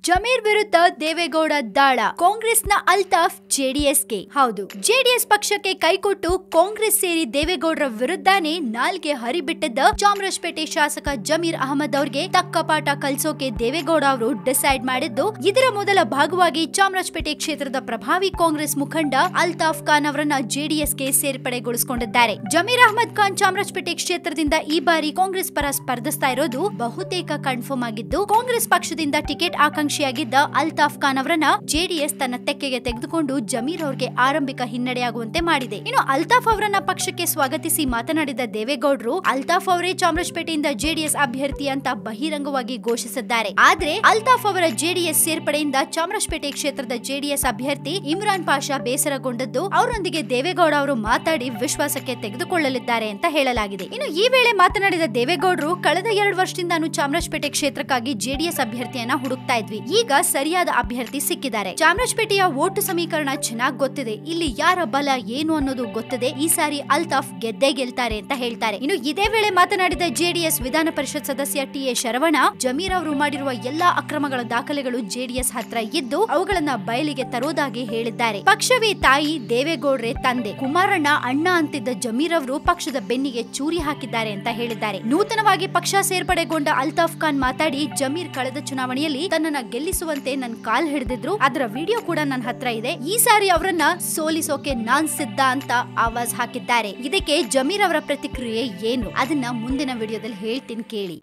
ಜಮೀರ್ ವಿರುದ್ಧ ದೇವೇಗೌಡ ದಾಳ. ಕಾಂಗ್ರೆಸ್ನ ಅಲ್ತಾಫ್ ಜೆಡಿಎಸ್ಗೆ. ಹೌದು. ಜೆಡಿಎಸ್ ಪಕ್ಷಕ್ಕೆ ಕೈಕೊಟ್ಟು ಕಾಂಗ್ರೆಸ್ ಸೇರಿ ದೇವೇಗೌಡರ ವಿರುದ್ಧನೇ ನಾಲ್ಗೆ ಹರಿಬಿಟ್ಟಿದ್ದ ಚಾಮರಾಜಪೇಟೆ ಶಾಸಕ ಜಮೀರ್ ಅಹಮದ್ ಅವ್ರಿಗೆ ತಕ್ಕ ಪಾಠ ಕಲ್ಸೋಕೆ ದೇವೇಗೌಡ ಅವರು ಡಿಸೈಡ್ ಮಾಡಿದ್ದು, ಇದರ ಮೊದಲ ಭಾಗವಾಗಿ ಚಾಮರಾಜಪೇಟೆ ಕ್ಷೇತ್ರದ ಪ್ರಭಾವಿ ಕಾಂಗ್ರೆಸ್ ಮುಖಂಡ ಅಲ್ತಾಫ್ ಖಾನ್ ಅವರನ್ನ ಜೆಡಿಎಸ್ಗೆ ಸೇರ್ಪಡೆಗೊಳಿಸಿಕೊಂಡಿದ್ದಾರೆ. ಜಮೀರ್ ಅಹಮದ್ ಖಾನ್ ಚಾಮರಾಜಪೇಟೆ ಕ್ಷೇತ್ರದಿಂದ ಈ ಬಾರಿ ಕಾಂಗ್ರೆಸ್ ಪರ ಸ್ಪರ್ಧಿಸ್ತಾ ಇರೋದು ಬಹುತೇಕ ಕನ್ಫರ್ಮ್ ಆಗಿದ್ದು, ಕಾಂಗ್ರೆಸ್ ಪಕ್ಷದಿಂದ ಟಿಕೆಟ್ ಆಕಾಂಕ್ಷಿಯಾಗಿದ್ದ ಅಲ್ತಾಫ್ ಖಾನ್ ಅವರನ್ನ ಜೆಡಿಎಸ್ ತನ್ನ ತೆಕ್ಕೆಗೆ ತೆಗೆದುಕೊಂಡು ಜಮೀರ್ ಅವ್ರಿಗೆ ಆರಂಭಿಕ ಹಿನ್ನಡೆಯಾಗುವಂತೆ ಮಾಡಿದೆ. ಇನ್ನು ಅಲ್ತಾಫ್ ಅವರನ್ನ ಪಕ್ಷಕ್ಕೆ ಸ್ವಾಗತಿಸಿ ಮಾತನಾಡಿದ ದೇವೇಗೌಡರು, ಅಲ್ತಾಫ್ ಅವರೇ ಚಾಮರಾಜಪೇಟೆಯಿಂದ ಜೆಡಿಎಸ್ ಅಭ್ಯರ್ಥಿ ಅಂತ ಬಹಿರಂಗವಾಗಿ ಘೋಷಿಸಿದ್ದಾರೆ. ಆದ್ರೆ ಅಲ್ತಾಫ್ ಅವರ ಜೆಡಿಎಸ್ ಸೇರ್ಪಡೆಯಿಂದ ಚಾಮರಾಜಪೇಟೆ ಕ್ಷೇತ್ರದ ಜೆಡಿಎಸ್ ಅಭ್ಯರ್ಥಿ ಇಮ್ರಾನ್ ಪಾಷಾ ಬೇಸರಗೊಂಡದ್ದು, ಅವರೊಂದಿಗೆ ದೇವೇಗೌಡ ಅವರು ಮಾತಾಡಿ ವಿಶ್ವಾಸಕ್ಕೆ ತೆಗೆದುಕೊಳ್ಳಲಿದ್ದಾರೆ ಅಂತ ಹೇಳಲಾಗಿದೆ. ಇನ್ನು ಈ ವೇಳೆ ಮಾತನಾಡಿದ ದೇವೇಗೌಡರು, ಕಳೆದ ಎರಡು ವರ್ಷದಿಂದ ನಾನು ಚಾಮರಾಜಪೇಟೆ ಕ್ಷೇತ್ರಕ್ಕಾಗಿ ಜೆಡಿಎಸ್ ಅಭ್ಯರ್ಥಿಯನ್ನ ಹುಡುಕ್ತಾ ಇದ್ವಿ. ಈಗ ಸರಿಯಾದ ಅಭ್ಯರ್ಥಿ ಸಿಕ್ಕಿದ್ದಾರೆ. ಚಾಮರಾಜಪೇಟೆಯ ಓಟು ಸಮೀಕರಣ ಚೆನ್ನಾಗಿ ಗೊತ್ತಿದೆ. ಇಲ್ಲಿ ಯಾರ ಬಲ ಏನು ಅನ್ನೋದು ಗೊತ್ತಿದೆ. ಈ ಸಾರಿ ಅಲ್ತಾಫ್ ಗೆದ್ದೇ ಗೆಲ್ತಾರೆ ಅಂತ ಹೇಳ್ತಾರೆ. ಇನ್ನು ಇದೇ ವೇಳೆ ಮಾತನಾಡಿದ ಜೆಡಿಎಸ್ ವಿಧಾನ ಪರಿಷತ್ ಸದಸ್ಯ ಟಿ ಎ ಶರವಣ, ಜಮೀರ್ ಅವರು ಮಾಡಿರುವ ಎಲ್ಲಾ ಅಕ್ರಮಗಳ ದಾಖಲೆಗಳು ಜೆಡಿಎಸ್ ಹತ್ರ ಇದ್ದು ಅವುಗಳನ್ನ ಬಯಲಿಗೆ ತರುವುದಾಗಿ ಹೇಳಿದ್ದಾರೆ. ಪಕ್ಷವೇ ತಾಯಿ, ದೇವೇಗೌಡ್ರೆ ತಂದೆ, ಕುಮಾರಣ್ಣ ಅಣ್ಣ ಅಂತಿದ್ದ ಜಮೀರ್ ಅವರು ಪಕ್ಷದ ಬೆನ್ನಿಗೆ ಚೂರಿ ಹಾಕಿದ್ದಾರೆ ಅಂತ ಹೇಳಿದ್ದಾರೆ. ನೂತನವಾಗಿ ಪಕ್ಷ ಸೇರ್ಪಡೆಗೊಂಡ ಅಲ್ತಾಫ್ ಖಾನ್ ಮಾತಾಡಿ, ಜಮೀರ್ ಕಳೆದ ಚುನಾವಣೆಯಲ್ಲಿ ತನ್ನನ್ನ ಗೆಲ್ಲಿಸುವಂತೆ ನನ್ ಕಾಲ್ ಹಿಡಿದಿದ್ರು. ಅದರ ವಿಡಿಯೋ ಕೂಡ ನನ್ನ ಹತ್ರ ಇದೆ. ಈ ಸಾರಿ ಅವರನ್ನ ಸೋಲಿಸೋಕೆ ನಾನ್ ಸಿದ್ಧ ಅಂತ ಆವಾಜ್ ಹಾಕಿದ್ದಾರೆ. ಇದಕ್ಕೆ ಜಮೀರ್ ಅವರ ಪ್ರತಿಕ್ರಿಯೆ ಏನು? ಅದನ್ನ ಮುಂದಿನ ವಿಡಿಯೋದಲ್ಲಿ ಹೇಳ್ತೀನಿ ಕೇಳಿ.